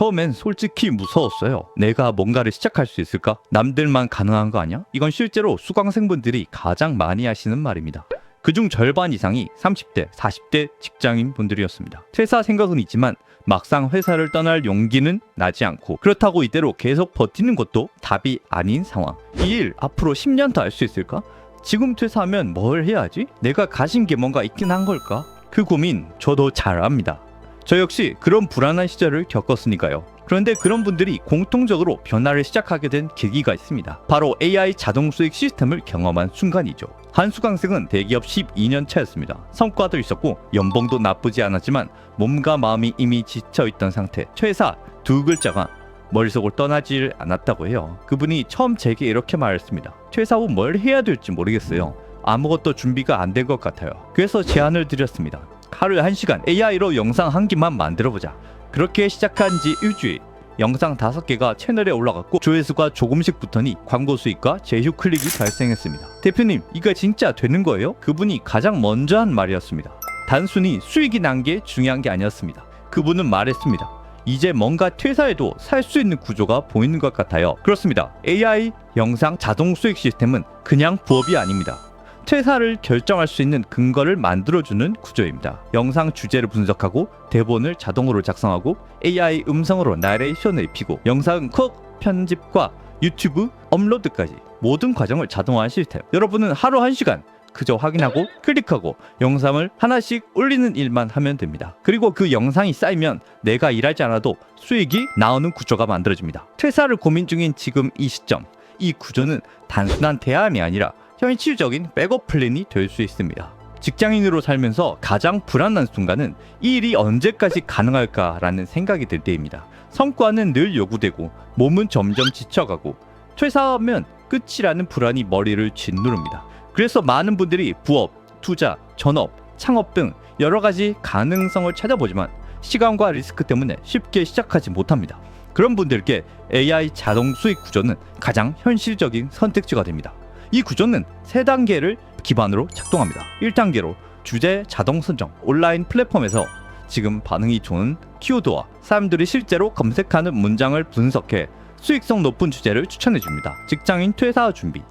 처음엔 솔직히 무서웠어요. 내가 뭔가를 시작할 수 있을까? 남들만 가능한 거 아니야? 이건 실제로 수강생분들이 가장 많이 하시는 말입니다. 그중 절반 이상이 30대, 40대 직장인 분들이었습니다. 퇴사 생각은 있지만 막상 회사를 떠날 용기는 나지 않고 그렇다고 이대로 계속 버티는 것도 답이 아닌 상황. 이 일 앞으로 10년 더 할 수 있을까? 지금 퇴사하면 뭘 해야지? 내가 가진 게 뭔가 있긴 한 걸까? 그 고민 저도 잘 압니다. 저 역시 그런 불안한 시절을 겪었으니까요. 그런데 그런 분들이 공통적으로 변화를 시작하게 된 계기가 있습니다. 바로 AI 자동 수익 시스템을 경험한 순간이죠. 한 수강생은 대기업 12년 차였습니다. 성과도 있었고 연봉도 나쁘지 않았지만 몸과 마음이 이미 지쳐 있던 상태. 최사 두 글자가 머릿속을 떠나질 않았다고 해요. 그분이 처음 제게 이렇게 말했습니다. 퇴사 후 뭘 해야 될지 모르겠어요. 아무것도 준비가 안 된 것 같아요. 그래서 제안을 드렸습니다. 하루에 한 시간 AI로 영상 한 개만 만들어보자. 그렇게 시작한 지 일주일. 영상 다섯 개가 채널에 올라갔고 조회수가 조금씩 붙더니 광고 수익과 제휴 클릭이 발생했습니다. 대표님, 이거 진짜 되는 거예요? 그분이 가장 먼저 한 말이었습니다. 단순히 수익이 난 게 중요한 게 아니었습니다. 그분은 말했습니다. 이제 뭔가 퇴사해도 살 수 있는 구조가 보이는 것 같아요. 그렇습니다. AI 영상 자동 수익 시스템은 그냥 부업이 아닙니다. 퇴사를 결정할 수 있는 근거를 만들어주는 구조입니다. 영상 주제를 분석하고 대본을 자동으로 작성하고 AI 음성으로 나레이션을 입히고 영상 콕 편집과 유튜브 업로드까지 모든 과정을 자동화한 시스템. 여러분은 하루 한 시간 그저 확인하고 클릭하고 영상을 하나씩 올리는 일만 하면 됩니다. 그리고 그 영상이 쌓이면 내가 일하지 않아도 수익이 나오는 구조가 만들어집니다. 퇴사를 고민 중인 지금 이 시점, 이 구조는 단순한 대안이 아니라 현실적인 백업 플랜이 될 수 있습니다. 직장인으로 살면서 가장 불안한 순간은 이 일이 언제까지 가능할까라는 생각이 들 때입니다. 성과는 늘 요구되고 몸은 점점 지쳐가고 퇴사하면 끝이라는 불안이 머리를 짓누릅니다. 그래서 많은 분들이 부업, 투자, 전업, 창업 등 여러 가지 가능성을 찾아보지만 시간과 리스크 때문에 쉽게 시작하지 못합니다. 그런 분들께 AI 자동 수익 구조는 가장 현실적인 선택지가 됩니다. 이 구조는 세 단계를 기반으로 작동합니다. 1단계로 주제 자동 선정 온라인 플랫폼에서 지금 반응이 좋은 키워드와 사람들이 실제로 검색하는 문장을 분석해 수익성 높은 주제를 추천해 줍니다. 직장인 퇴사 준비,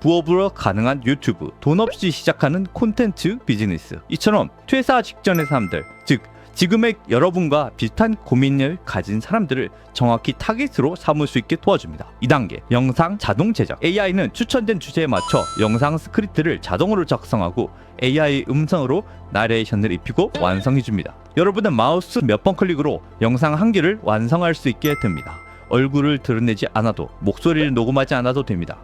부업으로 가능한 유튜브, 돈 없이 시작하는 콘텐츠 비즈니스. 이처럼 퇴사 직전의 사람들, 즉 지금의 여러분과 비슷한 고민을 가진 사람들을 정확히 타깃으로 삼을 수 있게 도와줍니다. 2단계 영상 자동 제작 AI는 추천된 주제에 맞춰 영상 스크립트를 자동으로 작성하고 AI 음성으로 나레이션을 입히고 완성해 줍니다. 여러분은 마우스 몇 번 클릭으로 영상 한 개를 완성할 수 있게 됩니다. 얼굴을 드러내지 않아도 목소리를 녹음하지 않아도 됩니다.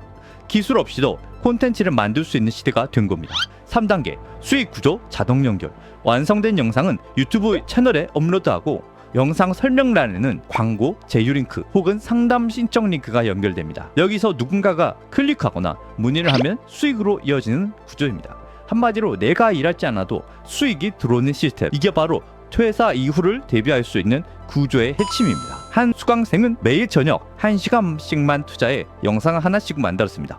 기술 없이도 콘텐츠를 만들 수 있는 시대가 된 겁니다. 3단계 수익 구조 자동 연결 완성된 영상은 유튜브 채널에 업로드하고 영상 설명란에는 광고, 제휴 링크 혹은 상담 신청 링크가 연결됩니다. 여기서 누군가가 클릭하거나 문의를 하면 수익으로 이어지는 구조입니다. 한마디로 내가 일하지 않아도 수익이 들어오는 시스템. 이게 바로 퇴사 이후를 대비할 수 있는 구조의 핵심입니다. 한 수강생은 매일 저녁 1시간씩만 투자해 영상 하나씩 만들었습니다.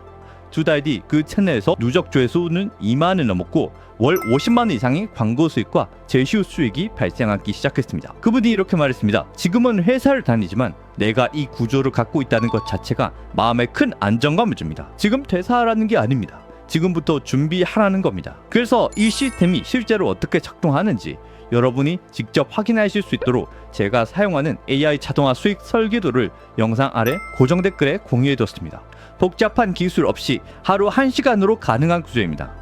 두 달 뒤 그 채널에서 누적 조회수는 2만을 넘었고 월 50만 원 이상의 광고 수익과 제휴 수익이 발생하기 시작했습니다. 그분이 이렇게 말했습니다. 지금은 회사를 다니지만 내가 이 구조를 갖고 있다는 것 자체가 마음에 큰 안정감을 줍니다. 지금 퇴사하라는 게 아닙니다. 지금부터 준비하라는 겁니다. 그래서 이 시스템이 실제로 어떻게 작동하는지 여러분이 직접 확인하실 수 있도록 제가 사용하는 AI 자동화 수익 설계도를 영상 아래 고정 댓글에 공유해뒀습니다. 복잡한 기술 없이 하루 1시간으로 가능한 구조입니다.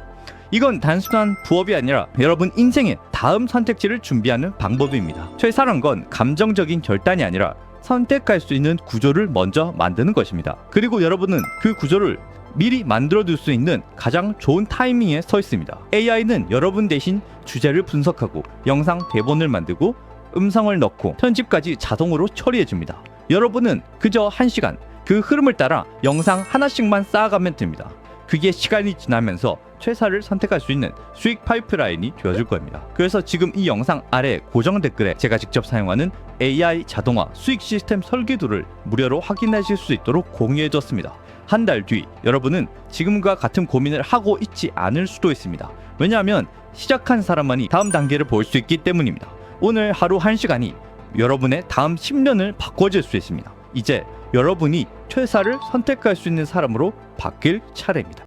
이건 단순한 부업이 아니라 여러분 인생의 다음 선택지를 준비하는 방법입니다. 퇴사란 건 감정적인 결단이 아니라 선택할 수 있는 구조를 먼저 만드는 것입니다. 그리고 여러분은 그 구조를 미리 만들어둘 수 있는 가장 좋은 타이밍에 서 있습니다. AI는 여러분 대신 주제를 분석하고 영상 대본을 만들고 음성을 넣고 편집까지 자동으로 처리해줍니다. 여러분은 그저 한 시간 그 흐름을 따라 영상 하나씩만 쌓아가면 됩니다. 그게 시간이 지나면서 퇴사를 선택할 수 있는 수익 파이프라인이 되어줄 겁니다. 그래서 지금 이 영상 아래 고정 댓글에 제가 직접 사용하는 AI 자동화 수익 시스템 설계도를 무료로 확인하실 수 있도록 공유해뒀습니다. 한 달 뒤 여러분은 지금과 같은 고민을 하고 있지 않을 수도 있습니다. 왜냐하면 시작한 사람만이 다음 단계를 볼 수 있기 때문입니다. 오늘 하루 1시간이 여러분의 다음 10년을 바꿔줄 수 있습니다. 이제 여러분이 퇴사를 선택할 수 있는 사람으로 바뀔 차례입니다.